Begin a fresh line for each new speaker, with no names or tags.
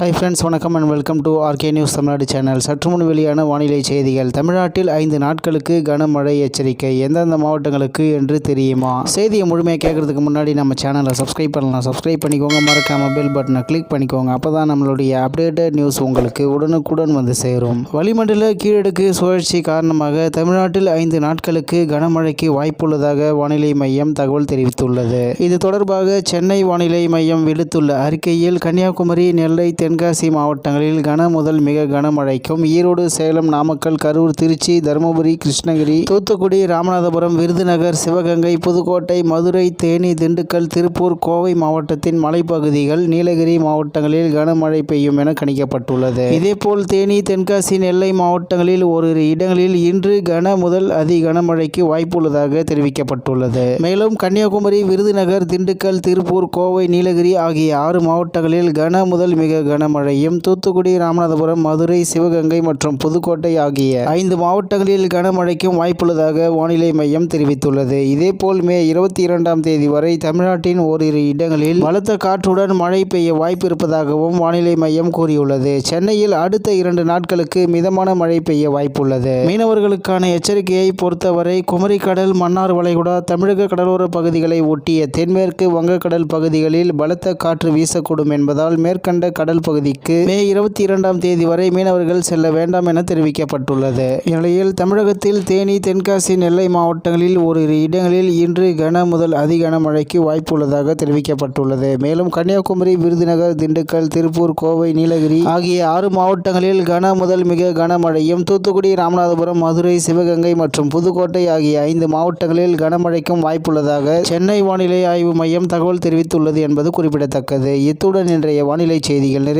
Hi friends வணக்கம் and welcome to RK news Tamil Nadu channel சற்று முன் வெளியான வானிலை செய்திகள். தமிழ்நாட்டில் ஐந்து நாட்களுக்கு கனமழை எச்சரிக்கை. எந்தெந்த மாவட்டங்களுக்கு என்று தெரியுமா? செய்தியை முழுமையாக கேட்கறதுக்கு முன்னாடி நம்ம சேனலை சப்ஸ்கிரைப் பண்ணலாம். சப்ஸ்கிரைப் பண்ணிக்கோங்க. மறக்காம பெல் பட்டனை கிளிக் பண்ணிக்கோங்க. அப்போ தான் நம்மளுடைய அப்டேட்டட் நியூஸ் உங்களுக்கு உடனுக்குடன் வந்து சேரும். வளிமண்டல கீழடுக்கு சுழற்சி காரணமாக தமிழ்நாட்டில் ஐந்து நாட்களுக்கு கனமழைக்கு வாய்ப்புள்ளதாக வானிலை மையம் தகவல் தெரிவித்துள்ளது. இது தொடர்பாக சென்னை வானிலை மையம் விடுத்துள்ள அறிக்கையில் கன்னியாகுமரி நெல்லை தென்காசி மாவட்டங்களில் கன முதல் மிக கனமழைக்கும் ஈரோடு சேலம் நாமக்கல் கரூர் திருச்சி தருமபுரி கிருஷ்ணகிரி தூத்துக்குடி ராமநாதபுரம் விருதுநகர் சிவகங்கை புதுக்கோட்டை மதுரை தேனி திண்டுக்கல் திருப்பூர் கோவை மாவட்டத்தின் மலைப்பகுதிகள் நீலகிரி மாவட்டங்களில் கனமழை பெய்யும் என கணிக்கப்பட்டுள்ளது. இதேபோல் தேனி தென்காசி நெல்லை மாவட்டங்களில் ஓரிரு இடங்களில் இன்று கன முதல் அதி கனமழைக்கு வாய்ப்புள்ளதாக தெரிவிக்கப்பட்டுள்ளது. மேலும் கன்னியாகுமரி விருதுநகர் திண்டுக்கல் திருப்பூர் கோவை நீலகிரி ஆகிய ஆறு மாவட்டங்களில் கன முதல் மிக கன கனமழையும் தூத்துக்குடி ராமநாதபுரம் மதுரை சிவகங்கை மற்றும் புதுக்கோட்டை ஆகிய ஐந்து மாவட்டங்களில் கனமழைக்கும் வாய்ப்புள்ளதாக வானிலை மையம் தெரிவித்துள்ளது. இதேபோல் மே இருபத்தி இரண்டாம் தேதி வரை தமிழ்நாட்டின் ஓரிரு இடங்களில் பலத்த காற்றுடன் மழை பெய்ய வாய்ப்பு இருப்பதாகவும் வானிலை மையம் கூறியுள்ளது. சென்னையில் அடுத்த இரண்டு நாட்களுக்கு மிதமான மழை பெய்ய வாய்ப்புள்ளது. மீனவர்களுக்கான எச்சரிக்கையை பொறுத்தவரை குமரிக்கடல் மன்னார் வளைகுடா தமிழக கடலோர பகுதிகளை ஒட்டிய தென்மேற்கு வங்கக்கடல் பகுதிகளில் பலத்த காற்று வீசக்கூடும் என்பதால் மேற்கண்ட கடல் பகுதிக்கு மே இருபத்தி இரண்டாம் தேதி வரை மீனவர்கள் செல்ல வேண்டாம் என தெரிவிக்கப்பட்டுள்ளது. இந்நிலையில் தமிழகத்தில் தேனி தென்காசி நெல்லை மாவட்டங்களில் ஓரிரு இடங்களில் இன்று கன முதல் அதிகன மழைக்கு வாய்ப்புள்ளதாக தெரிவிக்கப்பட்டுள்ளது. மேலும் கன்னியாகுமரி விருதுநகர் திண்டுக்கல் திருப்பூர் கோவை நீலகிரி ஆகிய ஆறு மாவட்டங்களில் கன முதல் மிக கனமழையும் தூத்துக்குடி ராமநாதபுரம் மதுரை சிவகங்கை மற்றும் புதுக்கோட்டை ஆகிய ஐந்து மாவட்டங்களில் கனமழைக்கும் வாய்ப்புள்ளதாக சென்னை வானிலை ஆய்வு மையம் தகவல் தெரிவித்துள்ளது என்பது குறிப்பிடத்தக்கது. இத்துடன் இன்றைய வானிலை செய்திகள் நிறைவு